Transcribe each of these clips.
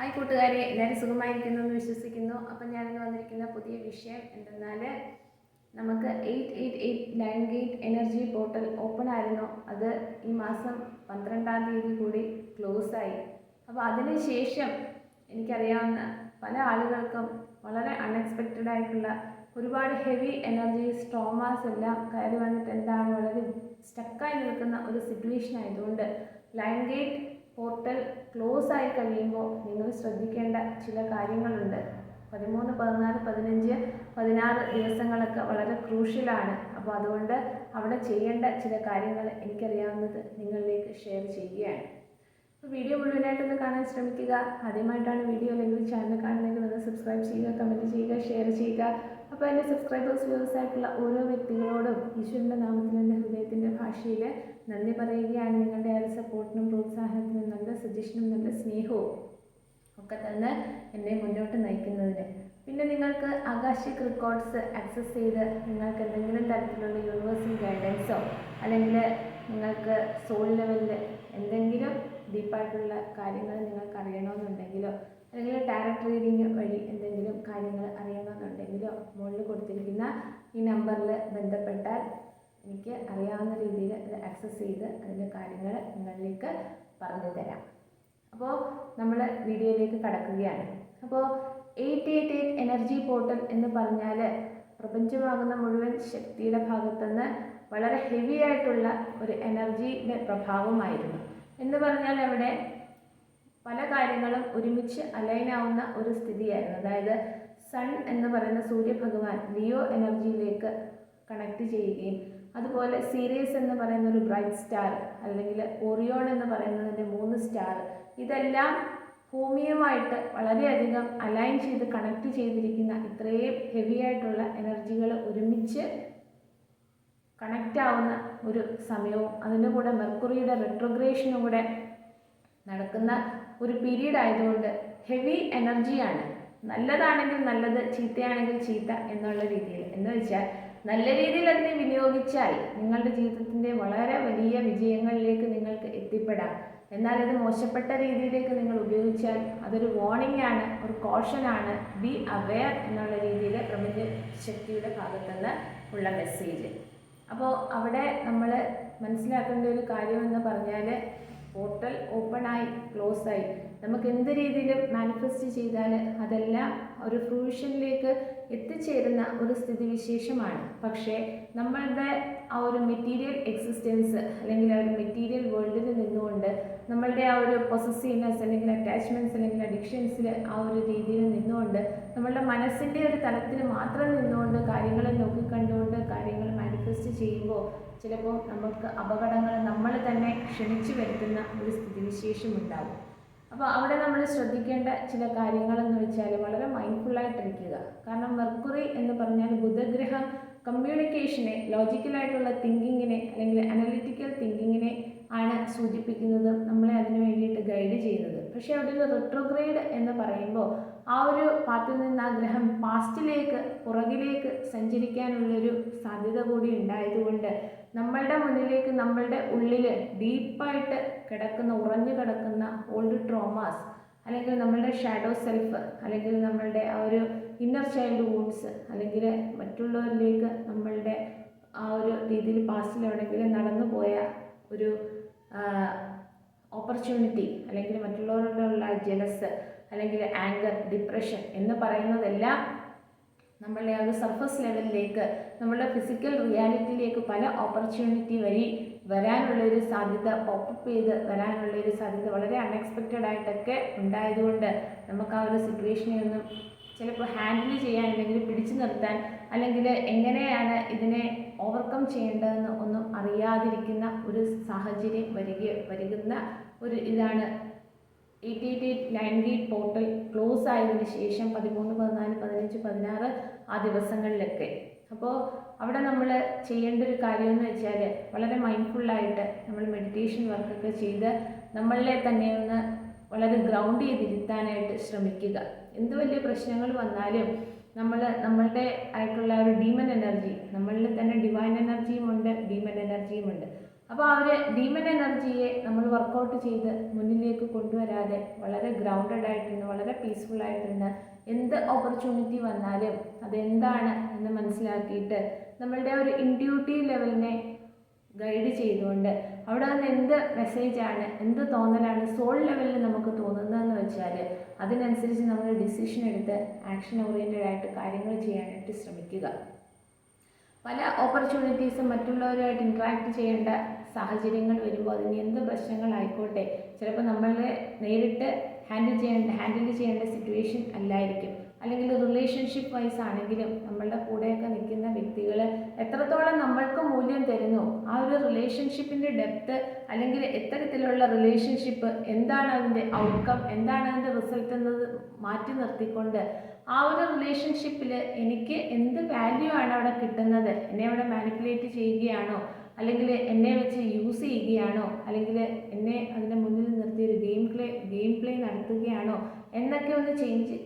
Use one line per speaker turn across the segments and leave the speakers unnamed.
Hi കൂട്ടുകാരെ എല്ലാവരും സുഖമായിരിക്കുന്നു എന്ന് വിശ്വസിക്കുന്നു. അപ്പം ഞാനിന്ന് വന്നിരിക്കുന്ന പുതിയ വിഷയം എന്തെന്നാൽ നമുക്ക് eight eight eight line gate energy portal open ആയിരുന്നു. അത് ഈ മാസം പന്ത്രണ്ടാം തീയതി കൂടി ക്ലോസ് ആയി. അപ്പോൾ അതിനുശേഷം എനിക്കറിയാവുന്ന പല ആളുകൾക്കും വളരെ അൺഎക്സ്പെക്റ്റഡ് ആയിട്ടുള്ള ഒരുപാട് ഹെവി എനർജി സ്ട്രോമാസ് എല്ലാം കയറി വന്നിട്ട് എന്താണ് വളരെ സ്റ്റക്കായി നിൽക്കുന്ന ഒരു സിറ്റുവേഷൻ ആയതുകൊണ്ട് ലൈൻ ഗേറ്റ് പോർട്ടൽ ക്ലോസ് ആയി കഴിയുമ്പോൾ നിങ്ങൾ ശ്രദ്ധിക്കേണ്ട ചില കാര്യങ്ങളുണ്ട്. പതിമൂന്ന് പതിനാല് പതിനഞ്ച് പതിനാറ് ദിവസങ്ങളൊക്കെ വളരെ ക്രൂഷ്യലാണ് അപ്പോൾ അതുകൊണ്ട് അവിടെ ചെയ്യേണ്ട ചില കാര്യങ്ങൾ എനിക്കറിയാവുന്നത് നിങ്ങളിലേക്ക് ഷെയർ ചെയ്യുകയാണ്. അപ്പോൾ വീഡിയോ മുഴുവനായിട്ടൊന്ന് കാണാൻ ശ്രമിക്കുക. ആദ്യമായിട്ടാണ് വീഡിയോ അല്ലെങ്കിൽ ചാനൽ കാണുന്നതെങ്കിൽ ഒന്ന് സബ്സ്ക്രൈബ് ചെയ്യുക കമന്റ് ചെയ്യുക ഷെയർ ചെയ്യുക. അപ്പോൾ എന്റെ സബ്സ്ക്രൈബേഴ്സ് വ്യൂവേഴ്സ് ആയിട്ടുള്ള ഓരോ വ്യക്തികളോടും ഈശ്വരന്റെ നാമത്തിൽ എന്റെ ഹൃദയത്തിന്റെ ഭാഷയിൽ നന്ദി പറയുകയാണ്. നിങ്ങളുടെ ആ ഒരു സപ്പോർട്ടിനും പ്രോത്സാഹനത്തിനും നല്ല സജഷനും നല്ല സ്നേഹവും ഒക്കെ തന്ന് എന്നെ മുന്നോട്ട് നയിക്കുന്നതിന്. പിന്നെ നിങ്ങൾക്ക് ആകാശിക് റെക്കോർഡ്സ് ആക്സസ് ചെയ്ത് നിങ്ങൾക്ക് എന്തെങ്കിലും തരത്തിലുള്ള യൂണിവേഴ്സൽ ഗൈഡൻസോ അല്ലെങ്കിൽ നിങ്ങൾക്ക് സോൾ ലെവലിൽ എന്തെങ്കിലും ഡീപ്പായിട്ടുള്ള കാര്യങ്ങൾ നിങ്ങൾക്ക് അറിയണമെന്നുണ്ടെങ്കിലോ അല്ലെങ്കിൽ ടാരറ്റ് റീഡിങ് വഴി എന്തെങ്കിലും കാര്യങ്ങൾ അറിയണമെന്നുണ്ടെങ്കിലോ മുകളിൽ കൊടുത്തിരിക്കുന്ന ഈ നമ്പറിൽ ബന്ധപ്പെട്ടാൽ എനിക്ക് അറിയാവുന്ന രീതിയിൽ അത് ആക്സസ് ചെയ്ത് അതിന്റെ കാര്യങ്ങൾ നിങ്ങളിലേക്ക് പറഞ്ഞു തരാം അപ്പോൾ നമ്മൾ വീഡിയോയിലേക്ക് കടക്കുകയാണ്. അപ്പോൾ eight eight eight energy portal എന്ന് പറഞ്ഞാൽ പ്രപഞ്ചമാകുന്ന മുഴുവൻ ശക്തിയുടെ ഭാഗത്തുനിന്ന് വളരെ ഹെവി ആയിട്ടുള്ള ഒരു എനർജിയുടെ പ്രഭാവമായിരുന്നു. എന്ന് പറഞ്ഞാൽ അവിടെ പല കാര്യങ്ങളും ഒരുമിച്ച് അലൈനാവുന്ന ഒരു സ്ഥിതിയായിരുന്നു. അതായത് സൺ എന്ന് പറയുന്ന സൂര്യഭഗവാൻ ലിയോ എനർജിയിലേക്ക് കണക്ട് ചെയ്യുകയും അതുപോലെ സീരീസ് എന്ന് പറയുന്ന ഒരു ബ്രൈറ്റ് സ്റ്റാർ അല്ലെങ്കിൽ ഒറിയോൺ എന്ന് പറയുന്നതിന്റെ മൂന്ന് സ്റ്റാർ ഇതെല്ലാം ഭൂമിയുമായിട്ട് വളരെയധികം അലൈൻ ചെയ്ത് കണക്ട് ചെയ്തിരിക്കുന്ന ഇത്രയും ഹെവി ആയിട്ടുള്ള എനർജികൾ ഒരുമിച്ച് കണക്റ്റ് ആവുന്ന ഒരു സമയവും അതിന്റെ കൂടെ മെർക്കുറിയുടെ റെട്രോഗ്രേഷനും കൂടെ നടക്കുന്ന ഒരു പീരീഡ് ആയതുകൊണ്ട് ഹെവി എനർജിയാണ് നല്ലതാണെങ്കിൽ നല്ലത് ചീത്തയാണെങ്കിൽ ചീത്ത എന്നുള്ള രീതിയിൽ. എന്ന് വെച്ചാൽ നല്ല രീതിയിൽ അതിനെ വിനിയോഗിച്ചാൽ നിങ്ങളുടെ ജീവിതത്തിന്റെ വളരെ വലിയ വിജയങ്ങളിലേക്ക് നിങ്ങൾക്ക് എത്തിപ്പെടാം. എന്നാൽ ഇത് മോശപ്പെട്ട രീതിയിലേക്ക് നിങ്ങൾ ഉപയോഗിച്ചാൽ അതൊരു വാർണിംഗ് ആണ് ഒരു കോഷൻ ആണ്. ബി അവെയർ എന്നുള്ള രീതിയിൽ പ്രപഞ്ച ശക്തിയുടെ ഭാഗത്തുനിന്ന് ഉള്ള മെസ്സേജ് അപ്പോൾ അവിടെ നമ്മൾ മനസ്സിലാക്കേണ്ട ഒരു കാര്യം എന്ന് പറഞ്ഞാൽ പോർട്ടൽ ഓപ്പൺ ആയി ക്ലോസ് ആയി. നമുക്ക് എന്ത് രീതിയിലും മാനിഫെസ്റ്റ് ചെയ്താൽ അതെല്ലാം ഒരു ഫ്രൂഷനിലേക്ക് എത്തിച്ചേരുന്ന ഒരു സ്ഥിതിവിശേഷമാണ്. പക്ഷേ നമ്മളുടെ ആ ഒരു മെറ്റീരിയൽ എക്സിസ്റ്റൻസ് അല്ലെങ്കിൽ ആ ഒരു മെറ്റീരിയൽ വേൾഡിൽ നിന്നുകൊണ്ട് നമ്മളുടെ ആ ഒരു പൊസസീവ്നെസ് അല്ലെങ്കിൽ അറ്റാച്ച്മെന്റ്സ് അല്ലെങ്കിൽ അഡിക്ഷൻസിൽ ആ ഒരു രീതിയിൽ നിന്നുകൊണ്ട് നമ്മളുടെ മനസ്സിന്റെ ഒരു തലത്തിൽ മാത്രം നിന്നുകൊണ്ട് കാര്യങ്ങളെ നോക്കിക്കണ്ടുകൊണ്ട് കാര്യങ്ങൾ മാനിഫെസ്റ്റ് ചെയ്യുമ്പോൾ ചിലപ്പോൾ നമുക്ക് അപകടങ്ങൾ നമ്മൾ തന്നെ ക്ഷണിച്ചു വരുത്തുന്ന ഒരു സ്ഥിതിവിശേഷം ഉണ്ടാകും അപ്പോൾ അവിടെ നമ്മൾ ശ്രദ്ധിക്കേണ്ട ചില കാര്യങ്ങളെന്ന് വെച്ചാൽ വളരെ മൈൻഡ്ഫുള്ളായിട്ടിരിക്കുക കാരണം മെർക്കുറി എന്ന് പറഞ്ഞാൽ ബുധഗ്രഹം കമ്മ്യൂണിക്കേഷനെ ലോജിക്കലായിട്ടുള്ള തിങ്കിങ്ങിനെ അല്ലെങ്കിൽ അനലിറ്റിക്കൽ തിങ്കിങ്ങിനെ ആണ് സൂചിപ്പിക്കുന്നത് നമ്മളെ അതിനു വേണ്ടിയിട്ട് ഗൈഡ് ചെയ്യുന്നത്. പക്ഷേ അവിടെ ഒരു റിട്രോഗ്രേഡ് എന്ന് പറയുമ്പോൾ ആ ഒരു പാത്തിൽ നിന്ന് ആ ഗ്രഹം പാസ്റ്റിലേക്ക് പുറകിലേക്ക് സഞ്ചരിക്കാനുള്ളൊരു സാധ്യത കൂടി ഉണ്ടായതുകൊണ്ട് നമ്മളുടെ മുന്നിലേക്ക് നമ്മളുടെ ഉള്ളിൽ ഡീപ്പായിട്ട് കിടക്കുന്ന ഉറഞ്ഞു കിടക്കുന്ന ഓൾഡ് ട്രോമാസ് അല്ലെങ്കിൽ നമ്മളുടെ ഷാഡോ സെൽഫ് അല്ലെങ്കിൽ നമ്മളുടെ ആ ഒരു ഇന്നർ ചൈൽഡ് വൂൺസ് അല്ലെങ്കിൽ മറ്റുള്ളവരിലേക്ക് നമ്മളുടെ ആ ഒരു രീതിയിൽ പാസ്റ്റിൽ എവിടെയെങ്കിലും നടന്നു പോയ ഒരു ഓപ്പർച്യൂണിറ്റി അല്ലെങ്കിൽ മറ്റുള്ളവരോടുള്ള ജലസ് അല്ലെങ്കിൽ ആങ്കർ ഡിപ്രഷൻ എന്ന് പറയുന്നതെല്ലാം നമ്മളുടെ ആ ഒരു സർഫസ് ലെവലിലേക്ക് നമ്മളുടെ ഫിസിക്കൽ റിയാലിറ്റിയിലേക്ക് പല ഓപ്പർച്യൂണിറ്റി വഴി വരാനുള്ളൊരു സാധ്യത പോപ്പപ്പ് ചെയ്ത് വരാനുള്ള ഒരു സാധ്യത വളരെ അൺഎക്സ്പെക്റ്റഡ് ആയിട്ടൊക്കെ ഉണ്ടായതുകൊണ്ട് നമുക്ക് ആ ഒരു സിറ്റുവേഷനിൽ നിന്നും ചിലപ്പോൾ ഹാൻഡിൽ ചെയ്യാൻ അല്ലെങ്കിൽ പിടിച്ചു നിർത്താൻ അല്ലെങ്കിൽ എങ്ങനെയാണ് ഇതിനെ ഓവർകം ചെയ്യേണ്ടതെന്ന് ഒന്നും അറിയാതിരിക്കുന്ന ഒരു സാഹചര്യം വരിക വരുന്ന ഒരു ഇതാണ് eight eight eight line gate portal close ആയതിനു ശേഷം പതിമൂന്ന് പതിനാല് പതിനഞ്ച് പതിനാറ് ആ ദിവസങ്ങളിലൊക്കെ. അപ്പോൾ അവിടെ നമ്മൾ ചെയ്യേണ്ട ഒരു കാര്യം എന്ന് വെച്ചാൽ വളരെ മൈൻഡ്ഫുള്ളായിട്ട് നമ്മൾ മെഡിറ്റേഷൻ വർക്കൊക്കെ ചെയ്ത് നമ്മളെ തന്നെ ഒന്ന് വളരെ ഗ്രൗണ്ട് ചെയ്തിരുത്താനായിട്ട് ശ്രമിക്കുക. എന്ത് വലിയ പ്രശ്നങ്ങൾ വന്നാലും നമ്മൾ നമ്മളുടെ ആയിട്ടുള്ള ഒരു ഡീമൻ എനർജി നമ്മളിൽ തന്നെ ഡിവൈൻ എനർജിയും ഉണ്ട് ഡീമൻ എനർജിയും ഉണ്ട്. അപ്പോൾ അവർ ഡീമൻ എനർജിയെ നമ്മൾ വർക്കൗട്ട് ചെയ്ത് മുന്നിലേക്ക് കൊണ്ടുവരാതെ വളരെ ഗ്രൗണ്ടഡ് ആയിട്ടിരുന്ന് വളരെ പീസ്ഫുൾ ആയിട്ടിരുന്ന് എന്ത് ഓപ്പർച്യൂണിറ്റി വന്നാലും അതെന്താണ് എന്ന് മനസ്സിലാക്കിയിട്ട് നമ്മളുടെ ഒരു ഇൻഡ്യൂട്ടീവ് ലെവലിനെ ഗൈഡ് ചെയ്തുകൊണ്ട് അവിടെ നിന്ന് എന്ത് മെസ്സേജാണ് എന്ത് തോന്നലാണ് സോൾ ലെവലിൽ നമുക്ക് തോന്നുന്നതെന്ന് വെച്ചാൽ അതിനനുസരിച്ച് നമ്മൾ ഡിസിഷൻ എടുത്ത് ആക്ഷൻ ഓറിയന്റഡ് ആയിട്ട് കാര്യങ്ങൾ ചെയ്യാനായിട്ട് ശ്രമിക്കുക. പല ഓപ്പർച്യൂണിറ്റീസും മറ്റുള്ളവരുമായിട്ട് ഇൻട്രാക്ട് ചെയ്യേണ്ട സാഹചര്യങ്ങൾ വരുമ്പോൾ അതിന് എന്ത് പ്രശ്നങ്ങളായിക്കോട്ടെ? ചിലപ്പോൾ നമ്മൾ നേരിട്ട് ഹാൻഡിൽ ചെയ്യേണ്ട ഹാൻഡിൽ ചെയ്യേണ്ട സിറ്റുവേഷൻ അല്ലായിരിക്കും. അല്ലെങ്കിൽ റിലേഷൻഷിപ്പ് വൈസ് ആണെങ്കിലും നമ്മളുടെ കൂടെയൊക്കെ നിൽക്കുന്ന വ്യക്തികൾ എത്രത്തോളം നമ്മൾക്ക് മൂല്യം തരുന്നു? ആ ഒരു റിലേഷൻഷിപ്പിന്റെ ഡെപ്ത് അല്ലെങ്കിൽ എത്തരത്തിലുള്ള റിലേഷൻഷിപ്പ് എന്താണ് അതിന്റെ ഔട്ട്കം എന്താണ് അതിന്റെ റിസൾട്ട് എന്നത് മാറ്റി നിർത്തിക്കൊണ്ട് ആ ഒരു റിലേഷൻഷിപ്പിൽ എനിക്ക് എന്ത് വാല്യൂ ആണ് അവിടെ കിട്ടുന്നത്? എന്നെ അവിടെ മാനിപ്പുലേറ്റ് ചെയ്യുകയാണോ? അല്ലെങ്കിൽ എന്നെ വെച്ച് യൂസ് ചെയ്യുകയാണോ? അല്ലെങ്കിൽ എന്നെ അതിന്റെ മുന്നിൽ നിർത്തി ഒരു ഗെയിം പ്ലേ ഗെയിം പ്ലേ നടത്തുകയാണോ? എന്നൊക്കെ ഒന്ന്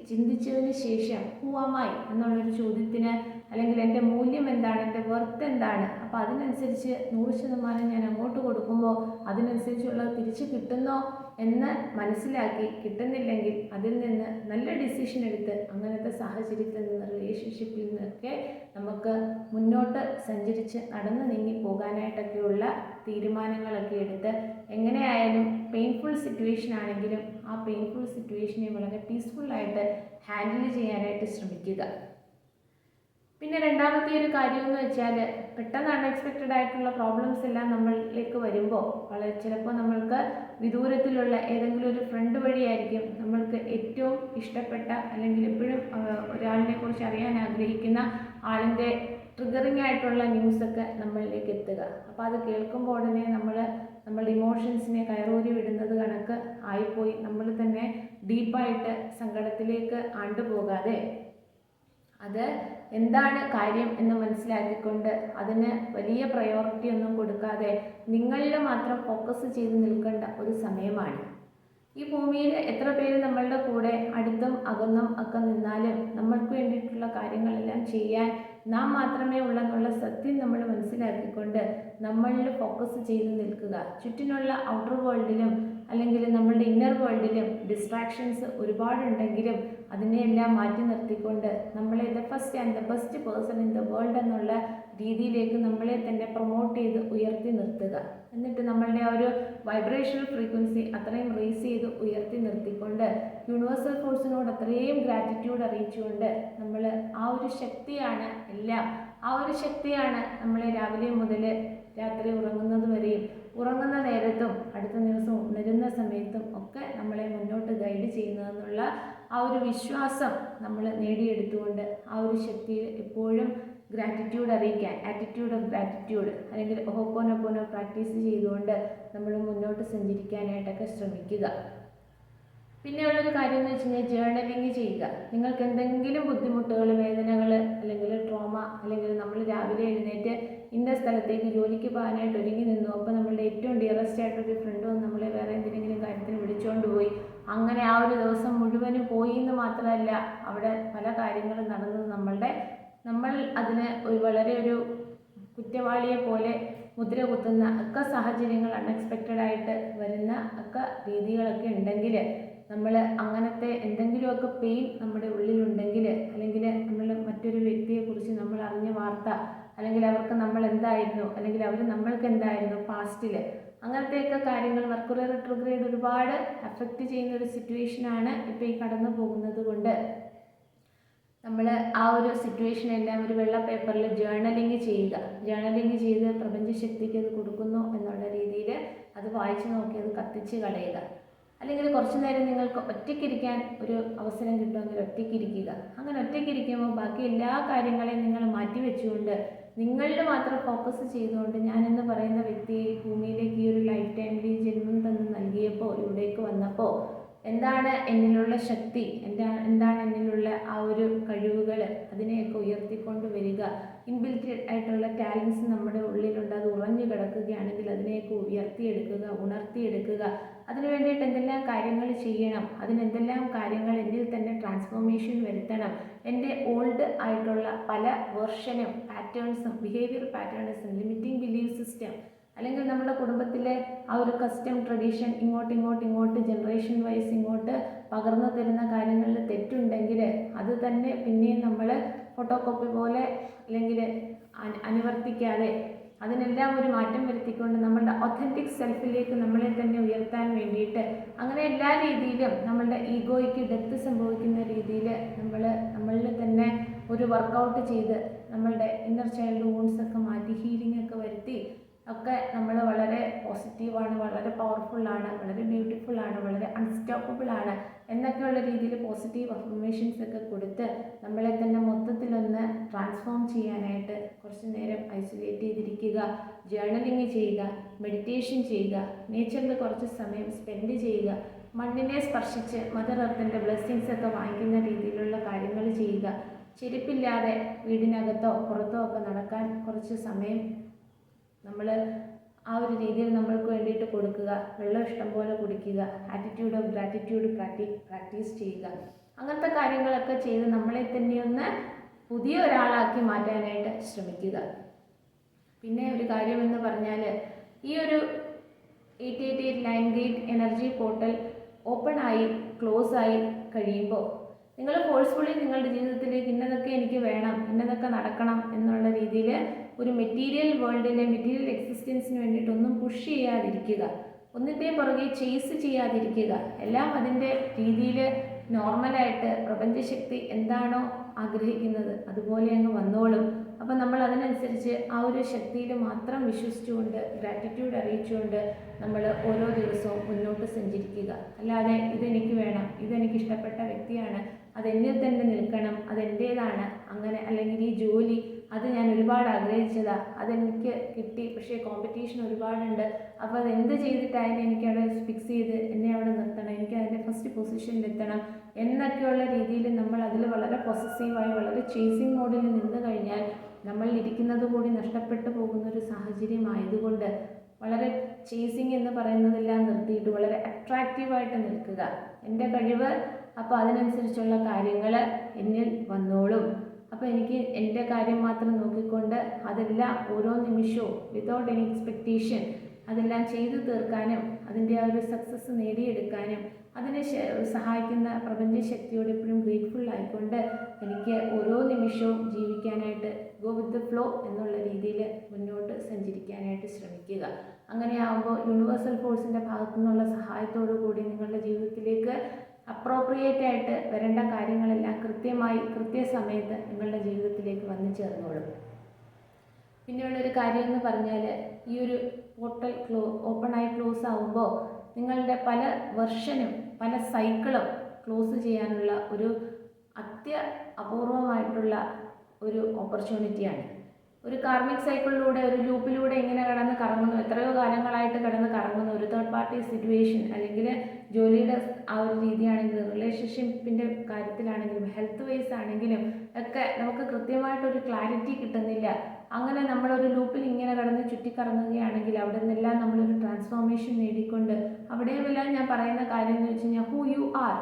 ചിന്തിച്ചതിന് ശേഷം ഹൂവാമായി എന്നുള്ളൊരു ചോദ്യത്തിന് അല്ലെങ്കിൽ എന്റെ മൂല്യം എന്താണ് എന്റെ വർത്ത് എന്താണ് അപ്പോൾ അതിനനുസരിച്ച് നൂറ് ശതമാനം ഞാൻ അങ്ങോട്ട് കൊടുക്കുമ്പോൾ അതിനനുസരിച്ചുള്ളത് തിരിച്ച് കിട്ടുന്നോ എന്ന് മനസ്സിലാക്കി കിട്ടുന്നില്ലെങ്കിൽ അതിൽ നിന്ന് നല്ല ഡിസിഷൻ എടുത്ത് അങ്ങനത്തെ സാഹചര്യത്തിൽ നിന്ന് റിലേഷൻഷിപ്പിൽ നിന്നൊക്കെ നമുക്ക് മുന്നോട്ട് സഞ്ചരിച്ച് നടന്ന് നീങ്ങി പോകാനായിട്ടൊക്കെയുള്ള തീരുമാനങ്ങളൊക്കെ എടുത്ത് എങ്ങനെയായാലും പെയിൻഫുൾ സിറ്റുവേഷൻ ആണെങ്കിലും ആ പെയിൻഫുൾ സിറ്റുവേഷനെ വളരെ പീസ്ഫുള്ളായിട്ട് ഹാൻഡിൽ ചെയ്യാനായിട്ട് ശ്രമിക്കുക. പിന്നെ രണ്ടാമത്തെ ഒരു കാര്യം എന്ന് വെച്ചാൽ പെട്ടെന്ന് അൺഎക്സ്പെക്റ്റഡ് ആയിട്ടുള്ള പ്രോബ്ലംസ് എല്ലാം നമ്മളിലേക്ക് വരുമ്പോൾ വളരെ ചിലപ്പോൾ നമ്മൾക്ക് വിദൂരത്തിലുള്ള ഏതെങ്കിലും ഒരു ഫ്രണ്ട് വഴിയായിരിക്കും നമ്മൾക്ക് ഏറ്റവും ഇഷ്ടപ്പെട്ട അല്ലെങ്കിൽ എപ്പോഴും ഒരാളിനെ കുറിച്ച് അറിയാൻ ആഗ്രഹിക്കുന്ന ആളിന്റെ ട്രിഗറിംഗ് ആയിട്ടുള്ള ന്യൂസൊക്കെ നമ്മളിലേക്ക് എത്തുക. അപ്പോൾ അത് കേൾക്കുമ്പോൾ ഉടനെ നമ്മൾ നമ്മളുടെ ഇമോഷൻസിനെ കയറൂരി വിടുന്നത് കണക്ക് ആയിപ്പോയി. നമ്മൾ തന്നെ ഡീപ്പായിട്ട് സങ്കടത്തിലേക്ക് ആണ്ടുപോകാതെ അത് എന്താണ് കാര്യം എന്ന് മനസ്സിലാക്കിക്കൊണ്ട് അതിന് വലിയ പ്രയോറിറ്റി ഒന്നും കൊടുക്കാതെ നിങ്ങളിൽ മാത്രം ഫോക്കസ് ചെയ്ത് നിൽക്കേണ്ട ഒരു സമയമാണ്. ഈ ഭൂമിയിൽ എത്ര പേര് നമ്മളുടെ കൂടെ അടുത്തും അകന്നും ഒക്കെ നിന്നാലും നമ്മൾക്ക് വേണ്ടിയിട്ടുള്ള കാര്യങ്ങളെല്ലാം ചെയ്യാൻ നാം മാത്രമേ ഉള്ളെന്നുള്ള സത്യം നമ്മൾ മനസ്സിലാക്കിക്കൊണ്ട് നമ്മളിൽ ഫോക്കസ് ചെയ്ത് നിൽക്കുക. ചുറ്റിനുള്ള ഔട്ടർ വേൾഡിലും അല്ലെങ്കിൽ നമ്മളുടെ ഇന്നർ വേൾഡിലും ഡിസ്ട്രാക്ഷൻസ് ഒരുപാടുണ്ടെങ്കിലും അതിനെയെല്ലാം മാറ്റി നിർത്തിക്കൊണ്ട് നമ്മളെ the first and the best person in the world എന്നുള്ള രീതിയിലേക്ക് നമ്മളെ തന്നെ പ്രൊമോട്ട് ചെയ്ത് ഉയർത്തി നിർത്തുക. എന്നിട്ട് നമ്മളുടെ ആ ഒരു വൈബ്രേഷണൽ ഫ്രീക്വൻസി അത്രയും റേസ് ചെയ്ത് ഉയർത്തി നിർത്തിക്കൊണ്ട് യൂണിവേഴ്സൽ ഫോഴ്സിനോട് അത്രയും ഗ്രാറ്റിറ്റ്യൂഡ് അറിയിച്ചുകൊണ്ട് നമ്മൾ ആ ഒരു ശക്തിയാണ് എല്ലാം ആ ഒരു ശക്തിയാണ് നമ്മളെ രാവിലെ മുതൽ രാത്രി ഉറങ്ങുന്നത് വരെയും ഉറങ്ങുന്ന നേരത്തും അടുത്ത ദിവസം ഉണരുന്ന സമയത്തും ഒക്കെ നമ്മളെ മുന്നോട്ട് ഗൈഡ് ചെയ്യുന്നതെന്നുള്ള ആ ഒരു വിശ്വാസം നമ്മൾ നേടിയെടുത്തുകൊണ്ട് ആ ഒരു ശക്തിയിൽ എപ്പോഴും ഗ്രാറ്റിറ്റ്യൂഡ് അറിയിക്കാൻ ആറ്റിറ്റ്യൂഡ് ഓഫ് ഗ്രാറ്റിറ്റ്യൂഡ് അല്ലെങ്കിൽ ഒഹോപ്പോനൊപ്പോനോ പ്രാക്ടീസ് ചെയ്തുകൊണ്ട് നമ്മൾ മുന്നോട്ട് സഞ്ചരിക്കാനായിട്ടൊക്കെ ശ്രമിക്കുക. പിന്നെ ഉള്ളൊരു കാര്യം എന്ന് വെച്ച് കഴിഞ്ഞാൽ ജേർണലിങ് ചെയ്യുക. നിങ്ങൾക്ക് എന്തെങ്കിലും ബുദ്ധിമുട്ടുകൾ വേദനകൾ അല്ലെങ്കിൽ ട്രോമ അല്ലെങ്കിൽ നമ്മൾ രാവിലെ എഴുന്നേറ്റ് ഇന്ന സ്ഥലത്തേക്ക് ജോലിക്ക് പോകാനായിട്ട് ഒരുങ്ങി നിന്നു. അപ്പോൾ നമ്മളുടെ ഏറ്റവും ഡിയറസ്റ്റ് ആയിട്ടൊരു ഫ്രണ്ട് വന്ന് നമ്മളെ വേറെ എന്തിനെങ്കിലും കാര്യത്തിന് വിളിച്ചുകൊണ്ട് പോയി. അങ്ങനെ ആ ഒരു ദിവസം മുഴുവനും പോയി എന്ന് മാത്രമല്ല അവിടെ പല കാര്യങ്ങളും നടന്നത് നമ്മളുടെ നമ്മൾ അതിന് ഒരു വളരെ ഒരു കുറ്റവാളിയെ പോലെ മുദ്ര കുത്തുന്ന ഒക്കെ സാഹചര്യങ്ങൾ അൺഎക്സ്പെക്റ്റഡ് ആയിട്ട് വരുന്ന ഒക്കെ രീതികളൊക്കെ ഉണ്ടെങ്കിൽ നമ്മൾ അങ്ങനത്തെ എന്തെങ്കിലുമൊക്കെ പെയിൻ നമ്മുടെ ഉള്ളിലുണ്ടെങ്കിൽ അല്ലെങ്കിൽ നമ്മൾ മറ്റൊരു വ്യക്തിയെക്കുറിച്ച് നമ്മൾ അറിഞ്ഞ വാർത്ത അല്ലെങ്കിൽ അവർക്ക് നമ്മൾ എന്തായിരുന്നു അല്ലെങ്കിൽ അവർ നമ്മൾക്ക് എന്തായിരുന്നു പാസ്റ്റിൽ അങ്ങനത്തെയൊക്കെ കാര്യങ്ങൾ മർക്കുറി റിട്രോഗ്രേഡ് ഒരുപാട് അഫക്റ്റ് ചെയ്യുന്ന ഒരു സിറ്റുവേഷനാണ് ഇപ്പോൾ ഈ കടന്നു പോകുന്നത് കൊണ്ട്. നമ്മൾ ആ ഒരു സിറ്റുവേഷൻ എല്ലാം ഒരു വെള്ള പേപ്പറിൽ ജേർണലിങ് ചെയ്യുക. ജേർണലിങ് ചെയ്ത് പ്രപഞ്ചശക്തിക്ക് അത് കൊടുക്കുന്നു എന്നുള്ള രീതിയിൽ അത് വായിച്ചു നോക്കി അത് കത്തിച്ച് കളയുക. അല്ലെങ്കിൽ കുറച്ച് നേരം നിങ്ങൾക്ക് ഒറ്റയ്ക്കിരിക്കാൻ ഒരു അവസരം കിട്ടുമെങ്കിൽ ഒറ്റയ്ക്കിരിക്കുക. അങ്ങനെ ഒറ്റയ്ക്കിരിക്കുമ്പോൾ ബാക്കി എല്ലാ കാര്യങ്ങളെയും നിങ്ങൾ മാറ്റിവെച്ചുകൊണ്ട് നിങ്ങളിൽ മാത്രം ഫോക്കസ് ചെയ്തുകൊണ്ട് ഞാനെന്ന് പറയുന്ന വ്യക്തിയെ ഭൂമിയിലേക്ക് ഈ ഒരു ലൈഫ് ടൈമിൽ ജന്മം തന്ന് നൽകിയപ്പോൾ ഇവിടേക്ക് വന്നപ്പോൾ എന്താണ് എന്നിലുള്ള ശക്തി? എന്താ എന്താണ് എന്നിലുള്ള ആ ഒരു കഴിവുകൾ? അതിനെയൊക്കെ ഉയർത്തിക്കൊണ്ട് വരിക. ഇൻബിൽറ്റ് ആയിട്ടുള്ള ടാലൻസ് നമ്മുടെ ഉള്ളിലുണ്ട്. അത് ഉറഞ്ഞു കിടക്കുകയാണെങ്കിൽ അതിനെയൊക്കെ ഉയർത്തിയെടുക്കുക ഉണർത്തിയെടുക്കുക. അതിനു വേണ്ടിയിട്ട് എന്തെല്ലാം കാര്യങ്ങൾ ചെയ്യണം? അതിനെന്തെല്ലാം കാര്യങ്ങൾ എന്നിൽ തന്നെ ട്രാൻസ്ഫോർമേഷൻ വരുത്തണം? എന്റെ ഓൾഡ് ആയിട്ടുള്ള പല വേർഷനും പാറ്റേൺസും ബിഹേവിയർ പാറ്റേൺസും ലിമിറ്റിംഗ് ബിലീഫ് സിസ്റ്റം അല്ലെങ്കിൽ നമ്മുടെ കുടുംബത്തിലെ ആ ഒരു കസ്റ്റം ട്രഡീഷൻ ഇങ്ങോട്ട് ഇങ്ങോട്ട് ഇങ്ങോട്ട് ജനറേഷൻ വൈസ് ഇങ്ങോട്ട് പകർന്നു തരുന്ന കാര്യങ്ങളിൽ തെറ്റുണ്ടെങ്കിൽ അത് തന്നെ പിന്നെയും നമ്മൾ ഫോട്ടോ കോപ്പി പോലെ അല്ലെങ്കിൽ അനു- അനുവർത്തിക്കാതെ അതിനെല്ലാം ഒരു മാറ്റം വരുത്തിക്കൊണ്ട് നമ്മളുടെ ഒത്തന്റിക് സെൽഫിലേക്ക് നമ്മളെ തന്നെ ഉയർത്താൻ വേണ്ടിയിട്ട് അങ്ങനെ എല്ലാ രീതിയിലും നമ്മളുടെ ഈഗോയ്ക്ക് ഡെത്ത് സംഭവിക്കുന്ന രീതിയിൽ നമ്മൾ നമ്മളിൽ തന്നെ ഒരു വർക്കൗട്ട് ചെയ്ത് നമ്മളുടെ ഇന്നർ ചൈൽഡ് വൂൺസ് ഒക്കെ മാറ്റി ഹീലിംഗ് ഒക്കെ വരുത്തി ഒക്കെ നമ്മൾ വളരെ പോസിറ്റീവാണ് വളരെ പവർഫുള്ളാണ് വളരെ ബ്യൂട്ടിഫുൾ ആണ് വളരെ അൺസ്റ്റോപ്പബിൾ ആണ് എന്നൊക്കെയുള്ള രീതിയിൽ പോസിറ്റീവ് അഫർമേഷൻസ് ഒക്കെ കൊടുത്ത് നമ്മളെ തന്നെ മൊത്തത്തിലൊന്ന് ട്രാൻസ്ഫോം ചെയ്യാനായിട്ട് കുറച്ച് നേരം ഐസൊലേറ്റ് ചെയ്തിരിക്കുക ജേർണലിങ് ചെയ്യുക മെഡിറ്റേഷൻ ചെയ്യുക നേച്ചറിൽ കുറച്ച് സമയം സ്പെൻഡ് ചെയ്യുക മണ്ണിനെ സ്പർശിച്ച് മദർ എർത്തിന്റെ ബ്ലെസ്സിങ്സ് ഒക്കെ വാങ്ങിക്കുന്ന രീതിയിലുള്ള കാര്യങ്ങൾ ചെയ്യുക ചെരുപ്പില്ലാതെ വീടിനകത്തോ പുറത്തോ ഒക്കെ നടക്കാൻ കുറച്ച് സമയം നമ്മൾ ആ ഒരു രീതിയിൽ നമ്മൾക്ക് വേണ്ടിയിട്ട് കൊടുക്കുക. വെള്ളം ഇഷ്ടം പോലെ കുടിക്കുക. Attitude of gratitude practice practice ചെയ്യുക. അങ്ങനത്തെ കാര്യങ്ങളൊക്കെ ചെയ്ത് നമ്മളെ തന്നെ ഒന്ന് പുതിയ ഒരാളാക്കി മാറ്റാനായിട്ട് ശ്രമിക്കുക. പിന്നെ ഒരു കാര്യമെന്ന് പറഞ്ഞാൽ ഈ ഒരു eight eight eight nine gate energy portal open ആയി ക്ലോസ് ആയി കഴിയുമ്പോൾ നിങ്ങൾ ഫോഴ്സ്ഫുള്ളി നിങ്ങളുടെ ജീവിതത്തിലേക്ക് ഇന്നതൊക്കെ എനിക്ക് വേണം ഇന്നതൊക്കെ നടക്കണം എന്നുള്ള രീതിയിൽ ഒരു മെറ്റീരിയൽ വേൾഡിലെ മെറ്റീരിയൽ എക്സിസ്റ്റൻസിന് വേണ്ടിയിട്ടൊന്നും പുഷ് ചെയ്യാതിരിക്കുക. ഒന്നിന്റെ പുറകെ ചേസ് ചെയ്യാതിരിക്കുക. എല്ലാം അതിന്റെ രീതിയിൽ നോർമലായിട്ട് പ്രപഞ്ചശക്തി എന്താണോ ആഗ്രഹിക്കുന്നത് അതുപോലെ അങ്ങ് വന്നോളും. അപ്പോൾ നമ്മൾ അതിനനുസരിച്ച് ആ ഒരു ശക്തിയിൽ മാത്രം വിശ്വസിച്ചുകൊണ്ട് ഗ്രാറ്റിറ്റ്യൂഡ് അറിയിച്ചുകൊണ്ട് നമ്മൾ ഓരോ ദിവസവും മുന്നോട്ട് സഞ്ചരിക്കുക. അല്ലാതെ ഇതെനിക്ക് വേണം ഇതെനിക്ക് ഇഷ്ടപ്പെട്ട വ്യക്തിയാണ് അതെന്നിൽ തന്നെ നിൽക്കണം അതെന്റേതാണ് അങ്ങനെ അല്ലെങ്കിൽ ഈ ജോലി അത് ഞാൻ ഒരുപാട് ആഗ്രഹിച്ചതാ. അതെനിക്ക് കിട്ടി. പക്ഷേ കോമ്പറ്റീഷൻ ഒരുപാടുണ്ട്. അപ്പോൾ അത് എന്ത് ചെയ്തിട്ടായാലും എനിക്ക് അവിടെ ഫിക്സ് ചെയ്ത് എന്നെ അവിടെ നിർത്തണം. എനിക്ക് അതിന്റെ ഫസ്റ്റ് പൊസിഷനിൽ എത്തണം എന്നൊക്കെയുള്ള രീതിയിൽ നമ്മൾ അതിൽ വളരെ പൊസസീവായി വളരെ ചേസിങ് മോഡിൽ നിന്ന് കഴിഞ്ഞാൽ നമ്മൾ ഇരിക്കുന്നത് കൂടി നഷ്ടപ്പെട്ടു പോകുന്ന ഒരു സാഹചര്യമായതുകൊണ്ട് വളരെ ചേസിങ് എന്ന് പറയുന്നതെല്ലാം നിർത്തിയിട്ട് വളരെ അട്രാക്റ്റീവായിട്ട് നിൽക്കുക. എന്റെ കഴിവ്. അപ്പോൾ അതിനനുസരിച്ചുള്ള കാര്യങ്ങൾ എന്നിൽ വന്നോളും. അപ്പോൾ എനിക്ക് എന്റെ കാര്യം മാത്രം നോക്കിക്കൊണ്ട് അതെല്ലാം ഓരോ നിമിഷവും വിതൗട്ട് എനി എക്സ്പെക്റ്റേഷൻ അതെല്ലാം ചെയ്തു തീർക്കാനും അതിന്റെ ആ ഒരു സക്സസ് നേടിയെടുക്കാനും അതിനെ സഹായിക്കുന്ന പ്രപഞ്ച ശക്തിയോട് എപ്പോഴും ഗ്രേറ്റ്ഫുൾ ആയിക്കൊണ്ട് എനിക്ക് ഓരോ നിമിഷവും ജീവിക്കാനായിട്ട് ഗോ വിത്ത് ദ ഫ്ലോ എന്നുള്ള രീതിയിൽ മുന്നോട്ട് സഞ്ചരിക്കാനായിട്ട് ശ്രമിക്കുക. അങ്ങനെയാകുമ്പോൾ യൂണിവേഴ്സൽ ഫോഴ്സിന്റെ ഭാഗത്തു നിന്നുള്ള സഹായത്തോടു കൂടി നിങ്ങളുടെ ജീവിതത്തിലേക്ക് അപ്രോപ്രിയേറ്റ് ആയിട്ട് വരേണ്ട കാര്യങ്ങളെല്ലാം കൃത്യമായി കൃത്യസമയത്ത് നിങ്ങളുടെ ജീവിതത്തിലേക്ക് വന്നു ചേർന്നോളും. പിന്നെയുള്ളൊരു കാര്യം എന്ന് പറഞ്ഞാൽ ഈ ഒരു പോർട്ടൽ ക്ലോ ഓപ്പണായി ക്ലോസ് ആകുമ്പോൾ നിങ്ങളുടെ പല വെർഷനും പല സൈക്കിളും ക്ലോസ് ചെയ്യാനുള്ള ഒരു അത്യ അപൂർവമായിട്ടുള്ള ഒരു ഓപ്പർച്യൂണിറ്റിയാണ് ഒരു കാർമിക് സൈക്കിളിലൂടെ ഒരു ലൂപ്പിലൂടെ ഇങ്ങനെ കിടന്ന് കറങ്ങുന്നു. എത്രയോ കാലങ്ങളായിട്ട് കിടന്ന് കറങ്ങുന്നു. ഒരു തേർഡ് പാർട്ടി സിറ്റുവേഷൻ അല്ലെങ്കിൽ ജോലിയുടെ ആ ഒരു രീതിയാണെങ്കിലും റിലേഷൻഷിപ്പിന്റെ കാര്യത്തിലാണെങ്കിലും ഹെൽത്ത് വൈസ് ആണെങ്കിലും ഒക്കെ നമുക്ക് കൃത്യമായിട്ടൊരു ക്ലാരിറ്റി കിട്ടുന്നില്ല. അങ്ങനെ നമ്മളൊരു ലൂപ്പിൽ ഇങ്ങനെ കടന്ന് ചുറ്റിക്കറങ്ങുകയാണെങ്കിൽ അവിടെ നിന്നെല്ലാം നമ്മളൊരു ട്രാൻസ്ഫോർമേഷൻ നേടിക്കൊണ്ട് അവിടെയുമെല്ലാം ഞാൻ പറയുന്ന കാര്യം എന്ന് വെച്ച് കഴിഞ്ഞാൽ ഹൂ യു ആർ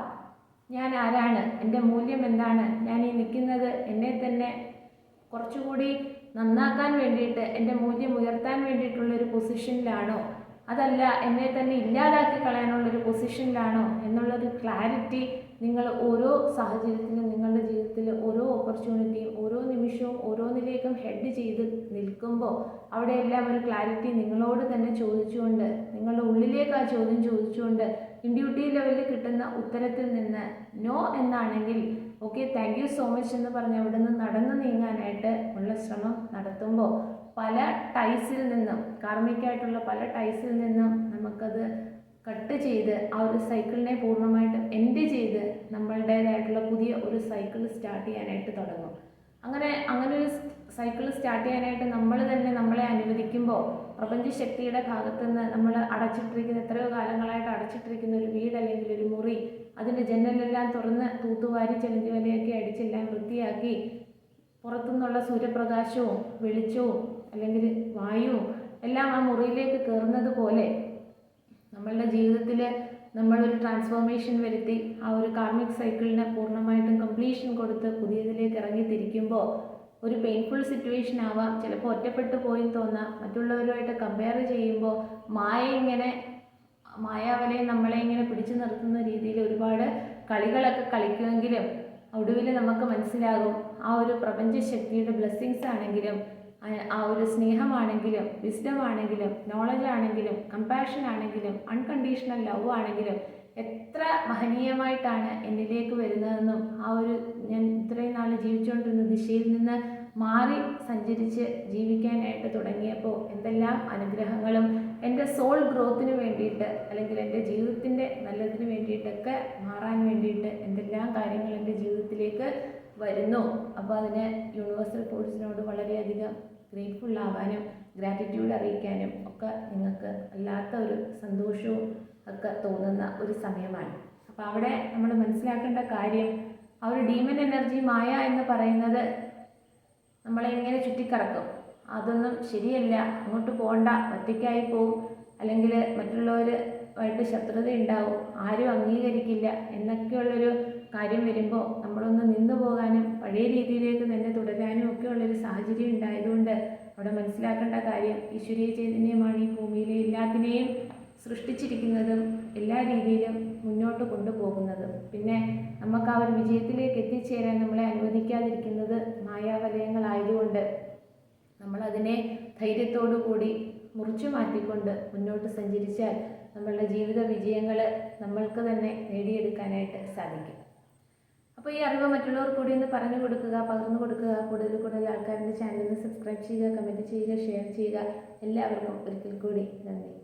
ഞാൻ ആരാണ്? എന്റെ മൂല്യം എന്താണ്? ഞാൻ ഈ നിൽക്കുന്നത് എന്നെ തന്നെ കുറച്ചുകൂടി നന്നാക്കാൻ വേണ്ടിയിട്ട് എന്റെ മൂല്യം ഉയർത്താൻ വേണ്ടിയിട്ടുള്ളൊരു പൊസിഷനിലാണോ അതല്ല എന്നെ തന്നെ ഇല്ലാതാക്കി കളയാനുള്ളൊരു പൊസിഷനിലാണോ എന്നുള്ളൊരു ക്ലാരിറ്റി നിങ്ങൾ ഓരോ സാഹചര്യത്തിലും നിങ്ങളുടെ ജീവിതത്തിൽ ഓരോ ഓപ്പർച്യൂണിറ്റിയും ഓരോ നിമിഷവും ഓരോന്നിലേക്കും ഹെഡ് ചെയ്ത് നിൽക്കുമ്പോൾ അവിടെ എല്ലാം ഒരു ക്ലാരിറ്റി നിങ്ങളോട് തന്നെ ചോദിച്ചുകൊണ്ട് നിങ്ങളുടെ ഉള്ളിലേക്ക് ആ ചോദ്യം ചോദിച്ചുകൊണ്ട് ഇൻഡ്യൂട്ടി ലെവലിൽ കിട്ടുന്ന ഉത്തരത്തിൽ നിന്ന് നോ എന്നാണെങ്കിൽ okay thank you so much എന്ന് പറഞ്ഞ് അവിടെ നിന്ന് നടന്നു നീങ്ങാനായിട്ട് ഉള്ള ശ്രമം നടത്തുമ്പോൾ പല ടൈസിൽ നിന്നും കാർമിക്കായിട്ടുള്ള പല ടൈസിൽ നിന്നും നമുക്കത് കട്ട് ചെയ്ത് ആ ഒരു സൈക്കിളിനെ പൂർണമായിട്ട് എൻഡ് ചെയ്ത് നമ്മളുടേതായിട്ടുള്ള പുതിയ ഒരു സൈക്കിൾ സ്റ്റാർട്ട് ചെയ്യാനായിട്ട് തുടങ്ങും. അങ്ങനെ അങ്ങനെ ഒരു സൈക്കിൾ സ്റ്റാർട്ട് ചെയ്യാനായിട്ട് നമ്മൾ തന്നെ നമ്മളെ അനുവദിക്കുമ്പോൾ പ്രപഞ്ചശക്തിയുടെ ഭാഗത്തു നിന്ന് നമ്മൾ അടച്ചിട്ടിരിക്കുന്ന എത്രയോ കാലങ്ങളായിട്ട് അടച്ചിട്ടിരിക്കുന്ന ഒരു വീട് അല്ലെങ്കിൽ ഒരു മുറി അതിന്റെ ജനലെല്ലാം തുറന്ന് തൂത്തുവാരി ചെലന്തി വലയൊക്കെ അടിച്ചെല്ലാം വൃത്തിയാക്കി പുറത്തുനിന്നുള്ള സൂര്യപ്രകാശവും വെളിച്ചവും അല്ലെങ്കിൽ വായുവും എല്ലാം ആ മുറിയിലേക്ക് കയറുന്നത് പോലെ നമ്മളുടെ ജീവിതത്തിൽ നമ്മളൊരു ട്രാൻസ്ഫോർമേഷൻ വരുത്തി ആ ഒരു കാർമിക് സൈക്കിളിനെ പൂർണമായിട്ടും കംപ്ലീഷൻ കൊടുത്ത് പുതിയതിലേക്ക് ഇറങ്ങി തിരിക്കുമ്പോൾ ഒരു പെയിൻഫുൾ സിറ്റുവേഷൻ ആവാം. ചിലപ്പോൾ ഒറ്റപ്പെട്ടു പോയി തോന്നാം. മറ്റുള്ളവരുമായിട്ട് കമ്പയർ ചെയ്യുമ്പോൾ മായ ഇങ്ങനെ മായാവലയെ നമ്മളെ ഇങ്ങനെ പിടിച്ചു നിർത്തുന്ന രീതിയിൽ ഒരുപാട് കളികളൊക്കെ കളിക്കുമെങ്കിലും ഒടുവിൽ നമുക്ക് മനസ്സിലാകും ആ ഒരു പ്രപഞ്ച ശക്തിയുടെ ബ്ലെസ്സിങ്സ് ആണെങ്കിലും ആ ഒരു സ്നേഹമാണെങ്കിലും വിസ്ഡം ആണെങ്കിലും നോളജ് ആണെങ്കിലും കമ്പാഷൻ ആണെങ്കിലും അൺകണ്ടീഷണൽ ലവ് ആണെങ്കിലും എത്ര മഹനീയമായിട്ടാണ് എന്നിലേക്ക് വരുന്നതെന്നും ആ ഒരു ഞാൻ ഇത്രയും നാൾ ജീവിച്ചുകൊണ്ടിരുന്ന ദിശയിൽ നിന്ന് മാറി സഞ്ചരിച്ച് ജീവിക്കാനായിട്ട് തുടങ്ങിയപ്പോൾ എന്തെല്ലാം അനുഗ്രഹങ്ങളും എന്റെ സോൾ ഗ്രോത്തിന് വേണ്ടിയിട്ട് അല്ലെങ്കിൽ എന്റെ ജീവിതത്തിന്റെ നല്ലതിന് വേണ്ടിയിട്ടൊക്കെ മാറാൻ വേണ്ടിയിട്ട് എന്തെല്ലാം കാര്യങ്ങൾ എന്റെ ജീവിതത്തിലേക്ക് വരുന്നു. അപ്പോൾ അതിന് യൂണിവേഴ്സൽ ഫോഴ്സിനോട് വളരെയധികം ഗ്രേറ്റ്ഫുൾ ആവാനും ഗ്രാറ്റിറ്റ്യൂഡ് അറിയിക്കാനും ഒക്കെ നിങ്ങൾക്ക് അല്ലാത്ത ഒരു സന്തോഷവും ഒക്കെ തോന്നുന്ന ഒരു സമയമാണ്. അപ്പോൾ അവിടെ നമ്മൾ മനസ്സിലാക്കേണ്ട കാര്യം ആ ഒരു ഡീമൻ എനർജി മായ എന്ന് പറയുന്നത് നമ്മളെ ഇങ്ങനെ ചുറ്റിക്കറക്കും? അതൊന്നും ശരിയല്ല. അങ്ങോട്ട് പോകണ്ട ഒറ്റയ്ക്കായി പോവും. അല്ലെങ്കിൽ മറ്റുള്ളവരുമായിട്ട് ശത്രുത ഉണ്ടാവും ആരും അംഗീകരിക്കില്ല എന്നൊക്കെയുള്ളൊരു കാര്യം വരുമ്പോൾ നമ്മളൊന്ന് നിന്നു പോകാനും പഴയ രീതിയിലേക്ക് തന്നെ തുടരാനും ഒക്കെ ഉള്ളൊരു സാഹചര്യം ഉണ്ടായതുകൊണ്ട് അവിടെ മനസ്സിലാക്കേണ്ട കാര്യം ഈശ്വരീയ ചൈതന്യമാണ് ഈ ഭൂമിയിലെ എല്ലാത്തിനെയും സൃഷ്ടിച്ചിരിക്കുന്നതും എല്ലാ രീതിയിലും മുന്നോട്ട് കൊണ്ടുപോകുന്നതും. പിന്നെ നമുക്ക് ആ ഒരു വിജയത്തിലേക്ക് എത്തിച്ചേരാൻ നമ്മളെ അനുവദിക്കാതിരിക്കുന്നത് മായാവലയങ്ങളായതുകൊണ്ട് നമ്മളതിനെ ധൈര്യത്തോടു കൂടി മുറിച്ചു മാറ്റിക്കൊണ്ട് മുന്നോട്ട് സഞ്ചരിച്ചാൽ നമ്മളുടെ ജീവിത വിജയങ്ങൾ നമ്മൾക്ക് തന്നെ നേടിയെടുക്കാനായിട്ട് സാധിക്കും. അപ്പോൾ ഈ അറിവ് മറ്റുള്ളവർ കൂടി ഒന്ന് പറഞ്ഞു കൊടുക്കുക പകർന്നു കൊടുക്കുക കൂടുതൽ കൂടുതൽ ആൾക്കാരുടെ ചാനലിന് സബ്സ്ക്രൈബ് ചെയ്യുക കമന്റ് ചെയ്യുക ഷെയർ ചെയ്യുക. എല്ലാവർക്കും ഒരിക്കൽ കൂടി നന്ദി.